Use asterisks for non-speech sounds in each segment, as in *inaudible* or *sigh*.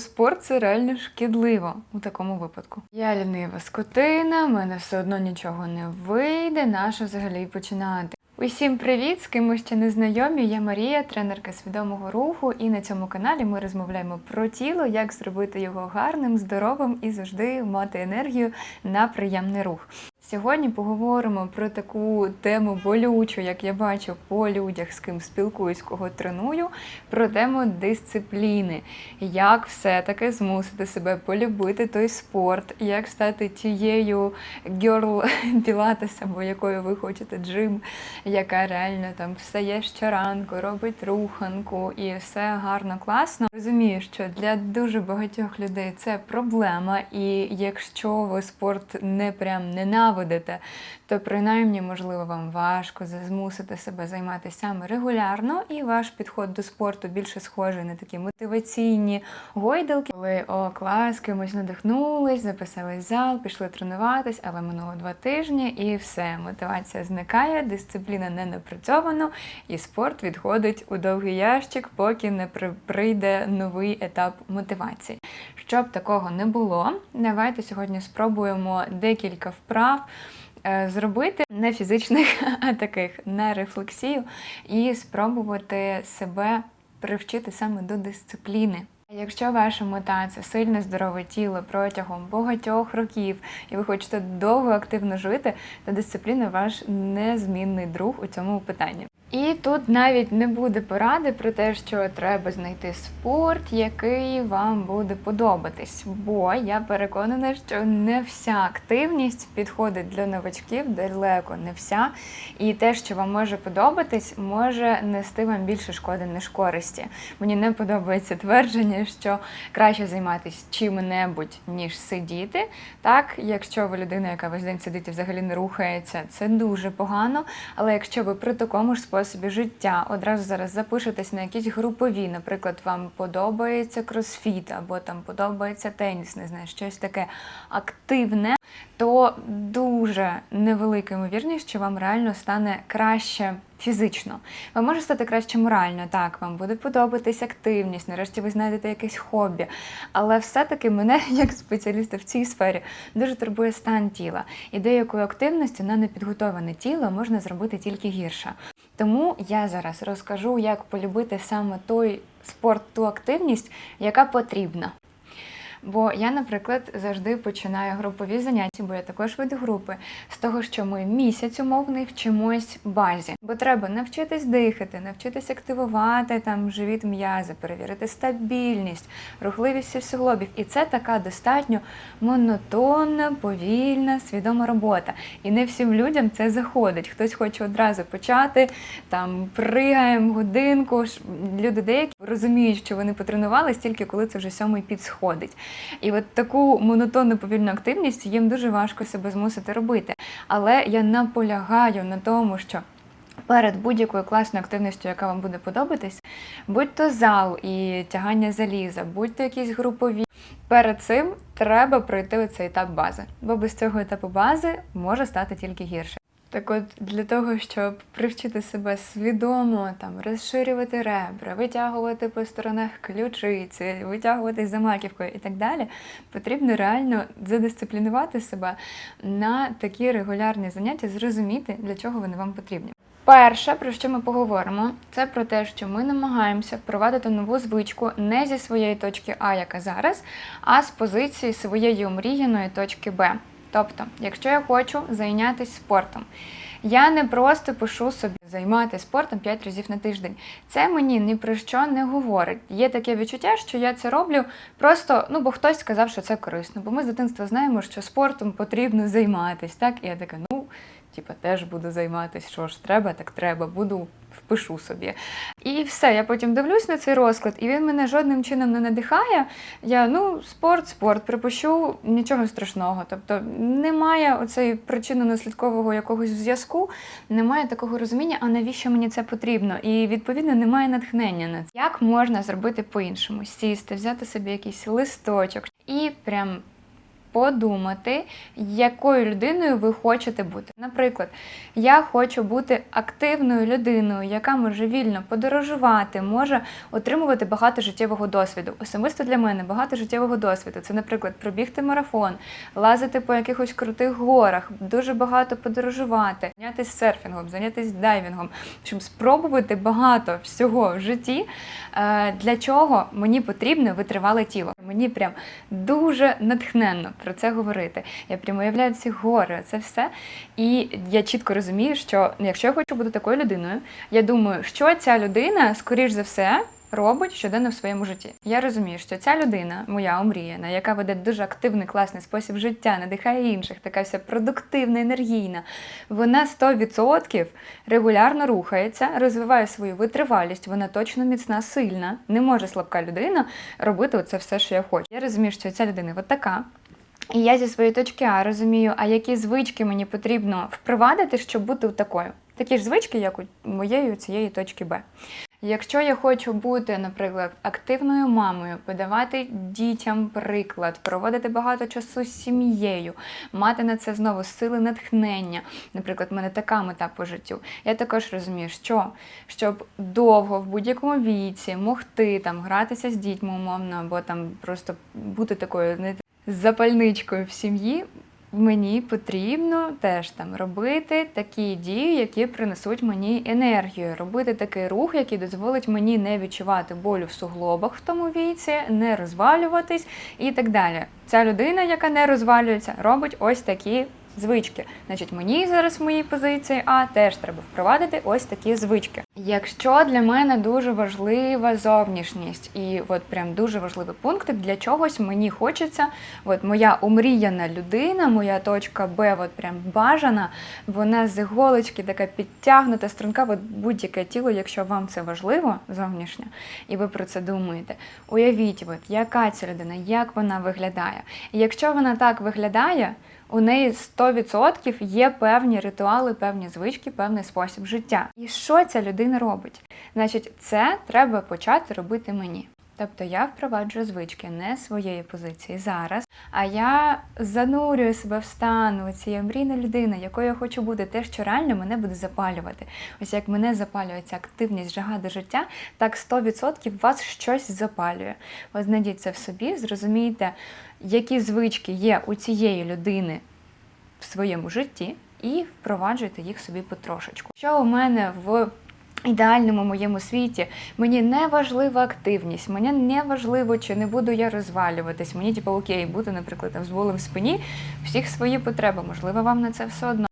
Спорт це реально шкідливо у такому випадку. Я лінива скотина, в мене все одно нічого не вийде. Нащо взагалі починати? Усім привіт! З ким ми ще не знайомі. Я Марія, тренерка свідомого руху, і на цьому каналі ми розмовляємо про тіло, як зробити його гарним, здоровим і завжди мати енергію на приємний рух. Сьогодні поговоримо про таку тему болючу, як я бачу по людях, з ким спілкуюсь, кого треную, про тему дисципліни. Як все-таки змусити себе полюбити той спорт, як стати тією герл *laughs* пілатес, або якою ви хочете джим, яка реально там встає щоранку, робить руханку і все гарно, класно. Розумію, що для дуже багатьох людей це проблема, і якщо ви спорт не прям ненавидите, то принаймні, можливо, вам важко змусити себе займатися саме регулярно, і ваш підход до спорту більше схожий на такі мотиваційні гойдалки, коли о клас, кимось надихнулись, записались в зал, пішли тренуватись, але минуло два тижні, і все, мотивація зникає, дисципліна не напрацьована, і спорт відходить у довгий ящик, поки не при- прийде новий етап мотивації. Щоб такого не було, давайте сьогодні спробуємо декілька вправ е, зробити не фізичних, *laughs* а таких на рефлексію, і спробувати себе привчити саме до дисципліни. Якщо ваша мета це сильне здорове тіло протягом багатьох років, і ви хочете довго активно жити, то дисципліна ваш незмінний друг у цьому питанні. І тут навіть не буде поради про те, що треба знайти спорт, який вам буде подобатись. Бо я переконана, що не вся активність підходить для новачків, далеко не вся. І те, що вам може подобатись, може нести вам більше шкоди, ніж користі. Мені не подобається твердження, що краще займатися чим-небудь, ніж сидіти. Так, якщо ви людина, яка весь день сидить і взагалі не рухається, це дуже погано. Але якщо ви при такому ж способі життя одразу зараз запишетесь на якісь групові, наприклад, вам подобається кросфіт або там подобається теніс, не знаю, щось таке активне, то дуже невелика ймовірність, що вам реально стане краще. Фізично, ви можете стати краще морально, так, вам буде подобатись активність, нарешті ви знайдете якесь хобі. Але все-таки мене, *laughs* як спеціаліста в цій сфері, дуже турбує стан тіла. І деякою активністю на непідготоване тіло можна зробити тільки гірше. Тому я зараз розкажу, як полюбити саме той спорт, ту активність, яка потрібна. Бо я, наприклад, завжди починаю групові заняття, бо я також веду групи, з того, що ми місяць умовний вчимось базі. Бо треба навчитись дихати, навчитись активувати там живіт м'язи, перевірити стабільність, рухливість всіх суглобів. І це така достатньо монотонна, повільна, свідома робота. І не всім людям це заходить. Хтось хоче одразу почати, там пригаємо годинку. Люди деякі розуміють, що вони потренувались тільки коли це вже сьомий підсходить. І от таку монотонну повільну активність їм дуже важко себе змусити робити. Але я наполягаю на тому, що. Перед будь-якою класною активністю, яка вам буде подобатись, будь то зал і тягання заліза, будь то якісь групові. Перед цим треба пройти оцей етап бази, бо без цього етапу бази може стати тільки гірше. Так от для того, щоб привчити себе свідомо там розширювати ребра, витягувати по сторонах ключиці, витягувати за маківкою і так далі, потрібно реально задисциплінувати себе на такі регулярні заняття, зрозуміти, для чого вони вам потрібні. Перше, про що ми поговоримо, це про те, що ми намагаємося впровадити нову звичку не зі своєї точки А, яка зараз, а з позиції своєї омріяної точки Б. Тобто, якщо я хочу зайнятися спортом, я не просто пишу собі займатися спортом 5 разів на тиждень. Це мені ні про що не говорить. Є таке відчуття, що я це роблю просто, ну бо хтось сказав, що це корисно. Бо ми з дитинства знаємо, що спортом потрібно займатися. Так, і я така, ну. Типа теж буду займатися, що ж треба, так треба, буду впишу собі. І все, я потім дивлюсь на цей розклад, і він мене жодним чином не надихає. Я ну, спорт, спорт, припущу, нічого страшного. Тобто немає оцеї причинно-наслідкового якогось зв'язку, немає такого розуміння, а навіщо мені це потрібно? І відповідно немає натхнення на це. Як можна зробити по-іншому? Сісти, взяти собі якийсь листочок і прям подумати, якою людиною ви хочете бути. Наприклад, я хочу бути активною людиною, яка може вільно подорожувати, може отримувати багато життєвого досвіду. Особисто для мене багато життєвого досвіду. Це, наприклад, пробігти марафон, лазити по якихось крутих горах, дуже багато подорожувати, зайнятися серфінгом, зайнятися дайвінгом, щоб спробувати багато всього в житті. Е, Для чого мені потрібно витривале тіло? Мені прям дуже натхненно про це говорити. Я прям уявляю ці гори, це все. І я чітко розумію, що ну, якщо я хочу бути такою людиною, я думаю, що ця людина, скоріш за все, робить щоденно в своєму житті. Я розумію, що ця людина, моя омріяна, яка веде дуже активний, класний спосіб життя, надихає інших, така вся продуктивна, енергійна, вона 100% регулярно рухається, розвиває свою витривалість, вона точно міцна, сильна. Не може слабка людина робити це все, що я хочу. Я розумію, що ця людина от така. І я зі своєї точки А розумію, а які звички мені потрібно впровадити, щоб бути такою. Такі ж звички, як у моєї цієї точки Б. Якщо я хочу бути, наприклад, активною мамою, подавати дітям приклад, проводити багато часу з сім'єю, мати на це знову сили натхнення, наприклад, в мене така мета по життю. Я також розумію, що щоб довго в будь-якому віці могти там гратися з дітьми умовно, або там просто бути такою знаєте, запальничкою в сім'ї. Мені потрібно теж там робити такі дії, які принесуть мені енергію, робити такий рух, який дозволить мені не відчувати болю в суглобах в тому віці, не розвалюватись і так далі. Ця людина, яка не розвалюється, робить ось такі звички. Значить, мені зараз в моїй позиції А теж треба впровадити ось такі звички. Якщо для мене дуже важлива зовнішність, і от прям дуже важливий пункт, для чогось мені хочеться, от моя омріяна людина, моя точка Б, от прям бажана, вона з іголочки така підтягнута, струнка, от будь-яке тіло, якщо вам це важливо, зовнішнє, і ви про це думаєте. Уявіть, от, яка ця людина, як вона виглядає. І якщо вона так виглядає, у неї 100% є певні ритуали, певні звички, певний спосіб життя. І що ця людина робить? Значить, це треба почати робити мені. Тобто я впроваджую звички не своєї позиції зараз, а я занурюю себе в стан цієї мрійної людини, якою я хочу бути, те, що реально мене буде запалювати. Ось як мене запалює ця активність, жага до життя, так 100% вас щось запалює. Ось знайдіть це в собі, зрозумійте, які звички є у цієї людини в своєму житті, і впроваджуйте їх собі потрошечку. Що у мене в ідеальному моєму світі мені не важлива активність, мені не важливо, чи не буду я розвалюватись. Мені типу, окей, буду, наприклад, там, з болем в спині, всіх свої потреби. Можливо, вам на це все одно.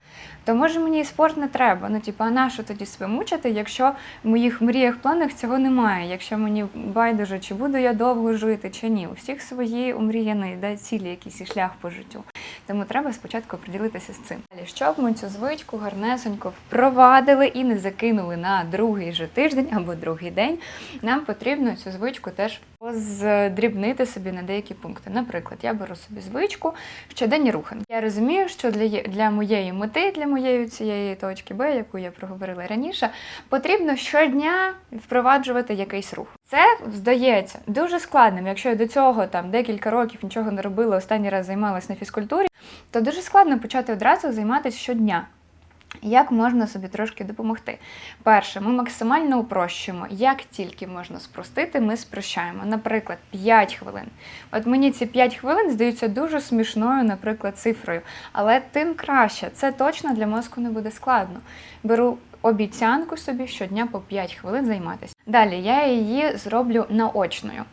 То може мені і спорт не треба. Ну, типу, а на що тоді себе мучити, якщо в моїх мріях, планах цього немає, якщо мені байдуже, чи буду я довго жити, чи ні. У всіх свої омріяні да, цілі, якийсь і шлях по життю. Тому треба спочатку приділитися з цим. Щоб ми цю звичку гарнесенько впровадили і не закинули на другий же тиждень або другий день, нам потрібно цю звичку теж поздрібнити собі на деякі пункти. Наприклад, я беру собі звичку щоденні руханки. Я розумію, що для, для моєї мети, для моєї цієї точки Б, яку я проговорила раніше, потрібно щодня впроваджувати якийсь рух. Це здається дуже складним. Якщо я до цього там декілька років нічого не робила, останній раз займалась на фізкультурі, то дуже складно почати одразу займатися щодня. Як можна собі трошки допомогти? Перше, ми максимально упрощуємо. Як тільки можна спростити, ми спрощаємо. Наприклад, 5 хвилин. От мені ці 5 хвилин здаються дуже смішною, наприклад, цифрою. Але тим краще, це точно для мозку не буде складно. Беру обіцянку собі щодня по 5 хвилин займатися. Далі я її зроблю наочною.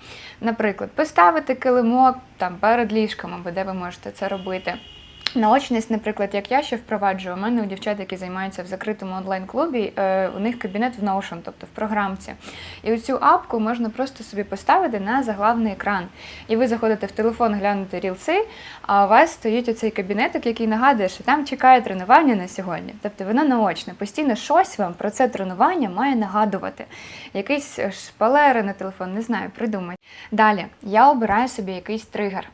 Наприклад, поставити килимок там перед ліжком, або де ви можете це робити. Наочність, наприклад, як я ще впроваджую, у мене у дівчат, які займаються в закритому онлайн-клубі, е, у них кабінет в Notion, тобто в програмці. І оцю апку можна просто собі поставити на заглавний екран. І ви заходите в телефон, глянути рілси, а у вас стоїть оцей кабінетик, який нагадує, що там чекає тренування на сьогодні. Тобто воно наочне. Постійно щось вам про це тренування має нагадувати. Якийсь шпалери на телефон, не знаю, придумай. Далі я обираю собі якийсь тригер.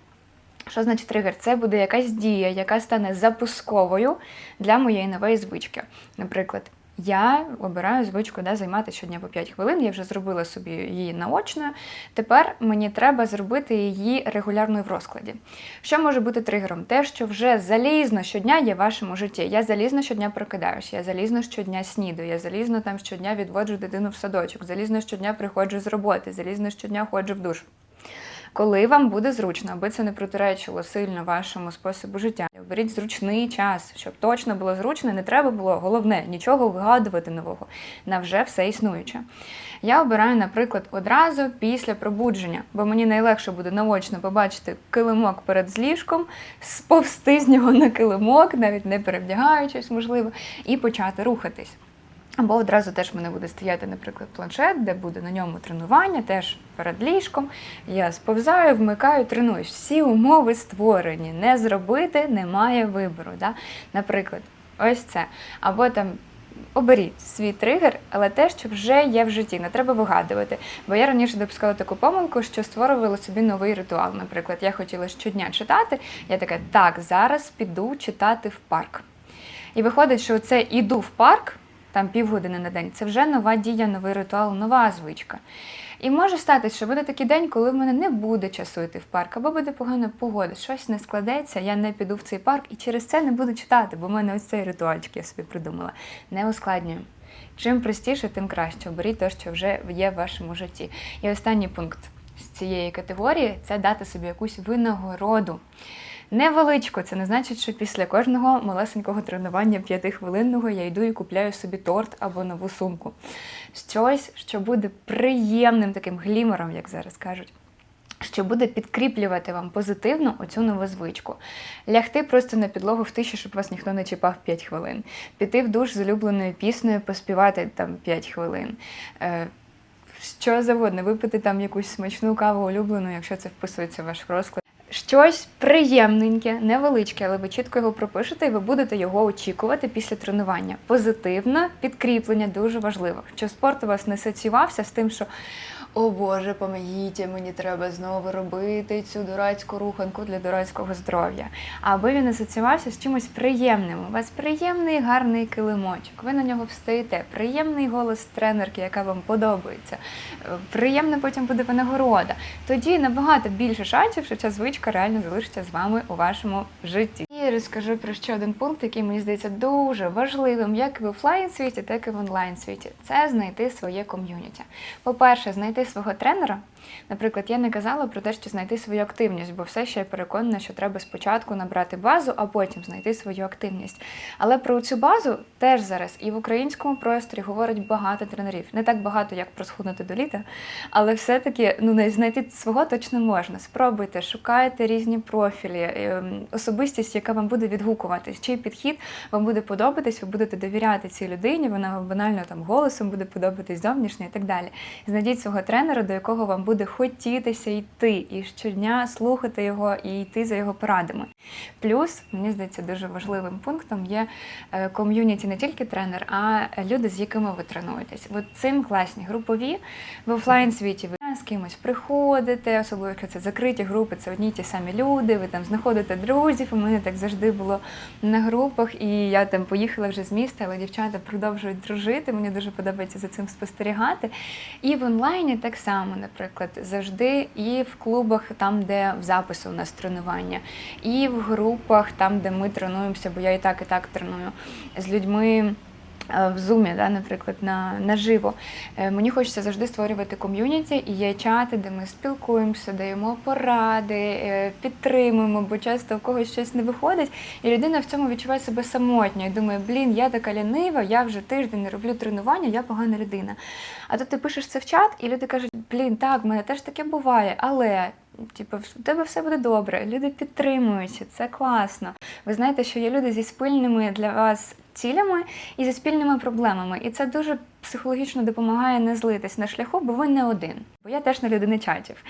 Що значить тригер? Це буде якась дія, яка стане запусковою для моєї нової звички. Наприклад, Я обираю звичку да, займатися щодня по 5 хвилин. Я вже зробила собі її наочною. Тепер мені треба зробити її регулярною в розкладі. Що може бути тригером? Те, що вже залізно щодня є в вашому житті. Я залізно щодня прокидаюся, я залізно щодня снідаю, я залізно там щодня відводжу дитину в садочок, залізно щодня приходжу з роботи, залізно щодня ходжу в душ. Коли вам буде зручно, аби це не протиречило сильно вашому способу життя, оберіть зручний час, щоб точно було зручно, не треба було головне нічого вигадувати нового. На вже все існуюче. Я обираю, наприклад, одразу після пробудження, бо мені найлегше буде наочно побачити килимок перед з ліжком, сповзти з нього на килимок, навіть не перевдягаючись, можливо, і почати рухатись. Або одразу теж в мене буде стояти, наприклад, планшет, де буде на ньому тренування, теж перед ліжком. Я сповзаю, вмикаю, тренуюсь. Всі умови створені. Не зробити немає вибору. Да? Наприклад, ось це. Або там. Оберіть свій тригер, але те, що вже є в житті, не треба вигадувати. Бо я раніше допускала таку помилку, що створювала собі новий ритуал. Наприклад, я хотіла щодня читати. Я така, так, зараз піду читати в парк. І виходить, що це іду в парк там півгодини на день. Це вже нова дія, новий ритуал, нова звичка. І може статися, що буде такий день, коли в мене не буде часу йти в парк, або буде погана погода, щось не складеться, я не піду в цей парк і через це не буду читати, бо в мене ось цей ритуальчик я собі придумала. Не ускладнюємо. Чим простіше, тим краще. Оберіть те, що вже є в вашому житті. І останній пункт з цієї категорії це дати собі якусь винагороду. Невеличко, це не значить, що після кожного малесенького тренування п'ятихвилинного я йду і купляю собі торт або нову сумку. Щось, що буде приємним таким глімером, як зараз кажуть. Що буде підкріплювати вам позитивно оцю нову звичку. Лягти просто на підлогу в тиші, щоб вас ніхто не чіпав 5 хвилин. Піти в душ з улюбленою піснею, поспівати там 5 хвилин. Е, що завгодно, випити там якусь смачну каву улюблену, якщо це вписується в ваш розклад. Щось приємненьке, невеличке, але ви чітко його пропишете, і ви будете його очікувати після тренування. Позитивне підкріплення дуже важливо. Що спорт у вас не асоціювався з тим, що о Боже, помогіть, мені треба знову робити цю дурацьку руханку для дурацького здоров'я. Аби він асоціювався з чимось приємним. У вас приємний гарний килимочок. Ви на нього встаєте, приємний голос тренерки, яка вам подобається. Е, Приємна потім буде винагорода. Тоді набагато більше шансів, що ця звичка реально залишиться з вами у вашому житті. Розкажу про ще один пункт, який мені здається дуже важливим, як в офлайн світі, так і в онлайн світі. Це знайти своє ком'юніті. По-перше, знайти свого тренера. Наприклад, я не казала про те, що знайти свою активність, бо все ще я переконана, що треба спочатку набрати базу, а потім знайти свою активність. Але про цю базу теж зараз і в українському просторі говорить багато тренерів. Не так багато, як про схуднути до літа, але все-таки ну, знайти свого точно можна. Спробуйте, шукайте різні профілі, ем, особистість, яка вам буде відгукуватись, чий підхід вам буде подобатись, ви будете довіряти цій людині, вона банально там голосом буде подобатись зовнішньо і так далі. Знайдіть свого тренера, до якого вам буде хотітися йти, і щодня слухати його і йти за його порадами. Плюс, мені здається, дуже важливим пунктом є е, ком'юніті не тільки тренер, а люди, з якими ви тренуєтесь. От цим класні групові в офлайн світі ви з кимось приходите, особливо якщо це закриті групи, це одні ті самі люди, ви там знаходите друзів. У мене так завжди було на групах, і я там поїхала вже з міста, але дівчата продовжують дружити. Мені дуже подобається за цим спостерігати. І в онлайні так само, наприклад, завжди і в клубах, там, де в запису у нас тренування, і в групах, там, де ми тренуємося, бо я і так, і так треную з людьми. Е, В зумі, да, наприклад, на наживо. Е, Мені хочеться завжди створювати ком'юніті, і є чати, де ми спілкуємося, даємо поради, е, підтримуємо, бо часто у когось щось не виходить, і людина в цьому відчуває себе самотньо і думає, блін, я така лінива, я вже тиждень не роблю тренування, я погана людина. А тут ти пишеш це в чат, і люди кажуть, блін, так, в мене теж таке буває, але. Типу, в тебе все буде добре, люди підтримують, це класно. Ви знаєте, що є люди зі спільними для вас цілями і за спільними проблемами. І це дуже психологічно допомагає не злитись на шляху, бо ви не один. Бо я теж не людина чатів.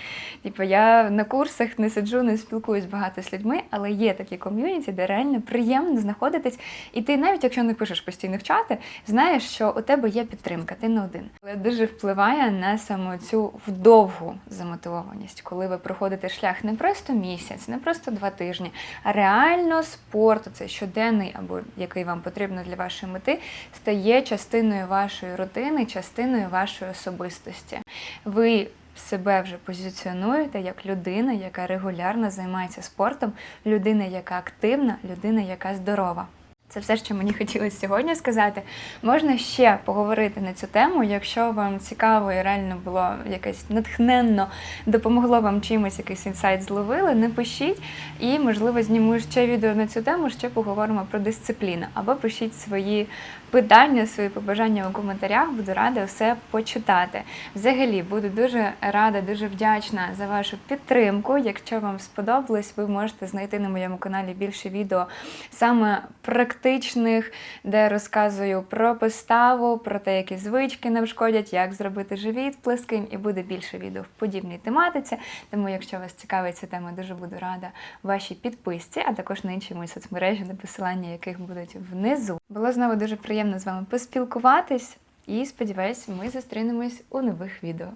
Типу, я на курсах не сиджу, не спілкуюсь багато з людьми, але є такі ком'юніті, де реально приємно знаходитись. І ти, навіть якщо не пишеш постійно в чати, знаєш, що у тебе є підтримка, ти не один. Але дуже впливає на саму цю вдовгу замотивованість, коли ви проходите шлях не просто місяць, не просто два тижні, а реально спорт, цей щоденний або який вам потрібно для вашої мети, стає частиною вашої рутини, частиною вашої особистості. Ви себе вже позиціонуєте як людина, яка регулярно займається спортом, людина, яка активна, людина, яка здорова. Це все, що мені *laughs* хотілося сьогодні сказати. Можна ще поговорити на цю тему, якщо вам цікаво і реально було якесь натхненно допомогло вам чимось, якийсь інсайт зловили, напишіть і, можливо, зніму ще відео на цю тему, ще поговоримо про дисципліну. Або пишіть свої питання, свої побажання у коментарях. Буду рада все почитати. Взагалі, буду дуже рада, дуже вдячна за вашу підтримку. Якщо вам сподобалось, ви можете знайти на моєму каналі більше відео саме практичних, де розказую про поставу, про те, які звички нам шкодять, як зробити живіт плеским, і буде більше відео в подібній тематиці. Тому, якщо вас цікавить ця тема, дуже буду рада вашій підписці, а також на інші мої соцмережі, на посилання яких будуть внизу. Було знову дуже приємно з вами поспілкуватись, і сподіваюся, ми зустрінемось у нових відео.